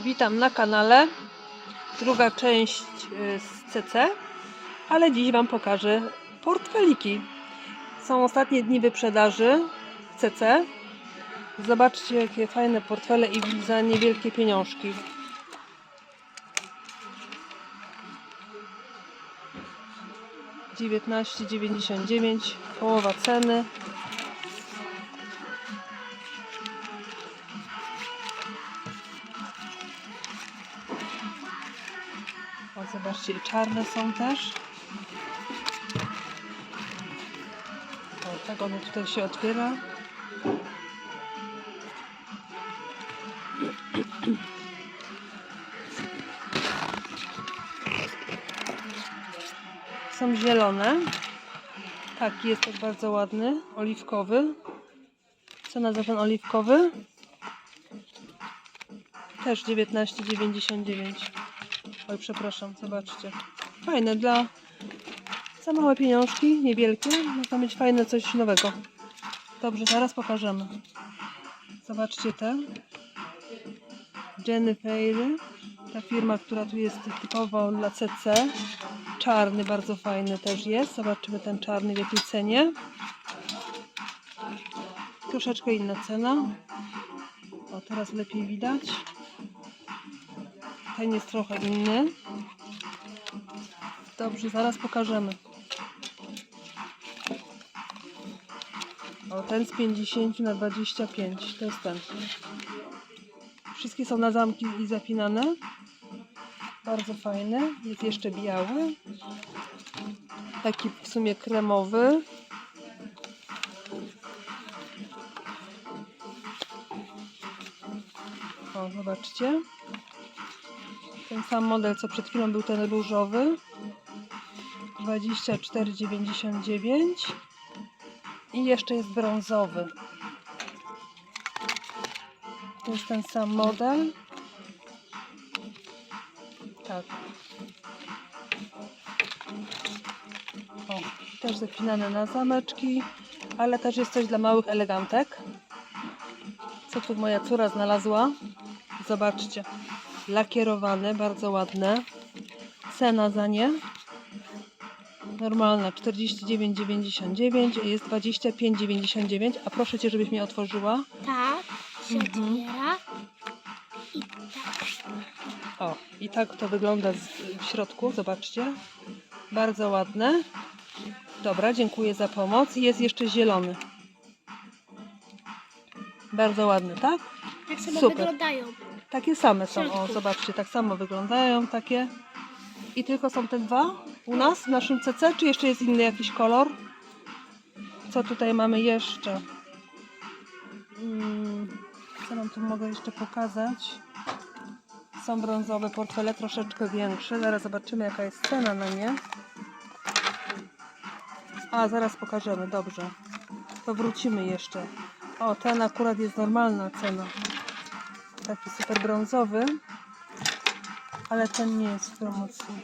Witam na kanale. Druga część y, z CC, ale dziś Wam pokażę portfeliki. Są ostatnie dni wyprzedaży w CC. Zobaczcie, jakie fajne portfele i za niewielkie pieniążki. Dziewiętnaście dziewięćdziesiąt dziewięć, połowa ceny. Zobaczcie, czarne są też. O, tak one tutaj się otwiera. Są zielone. Taki jest też bardzo ładny, oliwkowy. Cena za ten oliwkowy? Też 19,99. Oj, przepraszam, zobaczcie. Fajne dla za małe pieniążki, niewielkie. Można mieć fajne coś nowego. Dobrze, zaraz pokażemy. Zobaczcie te. Jennifer, ta firma, która tu jest typowo dla CC. Czarny, bardzo fajny też jest. Zobaczymy ten czarny w jakiej cenie. Troszeczkę inna cena. O, teraz lepiej widać. Ten jest trochę inny. Dobrze, zaraz pokażemy. O, ten z 50 na 25. To jest ten. Wszystkie są na zamki i zapinane. Bardzo fajny. Jest jeszcze biały. Taki w sumie kremowy. O, zobaczcie. Ten sam model, co przed chwilą był ten różowy. 24,99 i jeszcze jest brązowy. To jest ten sam model. Tak. O, też zapinane na zameczki, ale też jest coś dla małych elegantek. Co tu moja córa znalazła? Zobaczcie. Lakierowane, bardzo ładne. Cena za nie normalna 49,99 jest 25,99 a proszę Cię, żebyś mnie otworzyła Tak, się Mhm. otwiera. o i tak to wygląda z, w środku, zobaczcie bardzo ładne dobra, dziękuję za pomoc i jest jeszcze zielony bardzo ładny, tak? Tak samo Super. wyglądają. Takie same są, o zobaczcie, tak samo wyglądają takie i tylko są te dwa u nas w naszym CC, czy jeszcze jest inny jakiś kolor? Co tutaj mamy jeszcze? Mm, Co nam tu mogę jeszcze pokazać? Są brązowe portfele, troszeczkę większe. Zaraz zobaczymy jaka jest cena na nie. A, zaraz pokażemy, dobrze. To wrócimy jeszcze. O, ten akurat jest normalna cena. Taki super brązowy. Ale ten nie jest w promocji.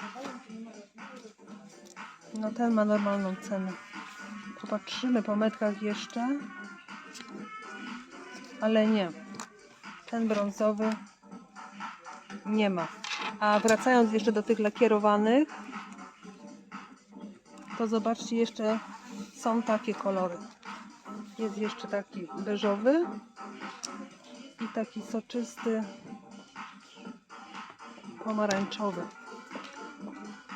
No ten ma normalną cenę. Popatrzymy po metkach jeszcze. Ale nie. Ten brązowy nie ma. A wracając jeszcze do tych lakierowanych, to zobaczcie jeszcze są takie kolory. Jest jeszcze taki beżowy taki soczysty pomarańczowy.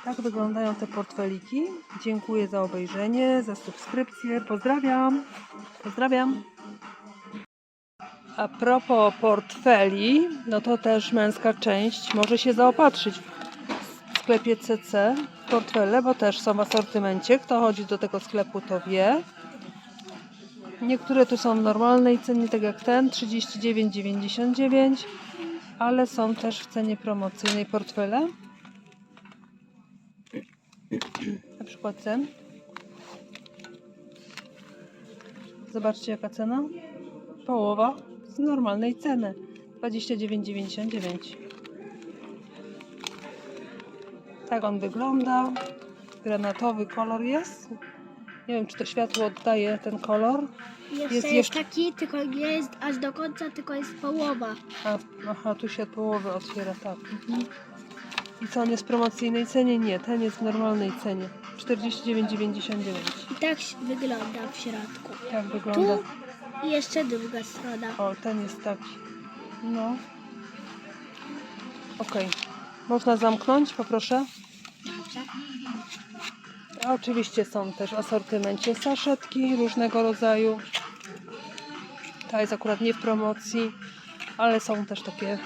Tak wyglądają te portfeliki. Dziękuję za obejrzenie, za subskrypcję. Pozdrawiam. Pozdrawiam. A propos portfeli, no to też męska część może się zaopatrzyć w sklepie CC w portfele, bo też są w asortymencie. Kto chodzi do tego sklepu, to wie. Niektóre tu są w normalnej cenie, tak jak ten 39,99, ale są też w cenie promocyjnej portfele. Na przykład ten. Zobaczcie jaka cena. Połowa z normalnej ceny. 29,99. Tak on wygląda. Granatowy kolor jest. Nie wiem, czy to światło oddaje ten kolor. Jeszcze Jest jest, taki, tylko nie jest aż do końca, tylko jest połowa. A, aha, tu się od połowy otwiera, tak. Mhm. I co, on jest w promocyjnej cenie? Nie, ten jest w normalnej cenie. 49,99. I tak wygląda w środku. Tak wygląda. Tu i jeszcze druga strona. O, ten jest taki. No. Okej. Można zamknąć, poproszę? Oczywiście są też w asortymencie saszetki różnego rodzaju. Ta jest akurat nie w promocji, ale są też takie.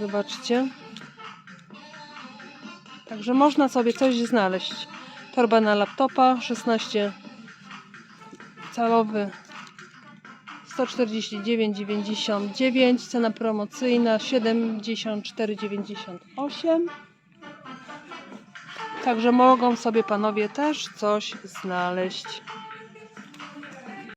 Zobaczcie. Także można sobie coś znaleźć. Torba na laptopa 16 calowy 149,99 cena promocyjna 74,98 Także mogą sobie panowie też coś znaleźć.